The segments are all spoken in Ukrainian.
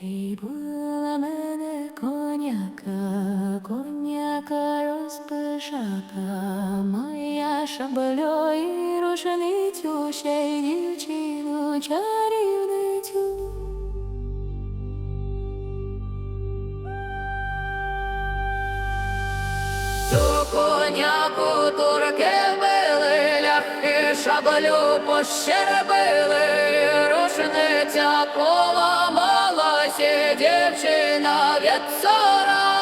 І була мене коняка, коняка розпишака, моя шаблю і рушницю, ще й дівчину чарівницю. Ту коняку турки били, ляхи шаблю пощербили, рушниця і It's all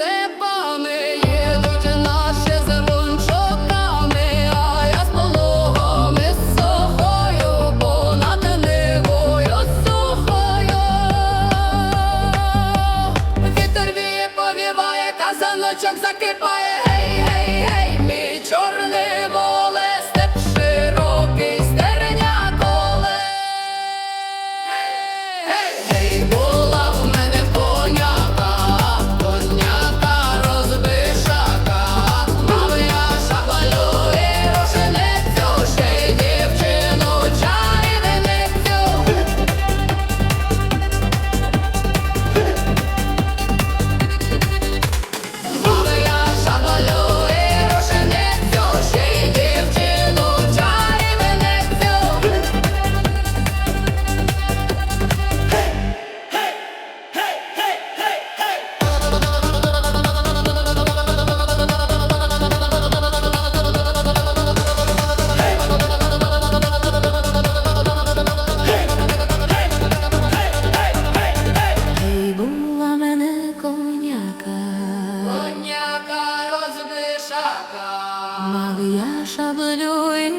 степами їдуть наші з рунчоками, а я з пологом із сухою, нивою сухою. Вітер віє, повіває, казаночок закипає, коняка розбишака, мав я шаблю і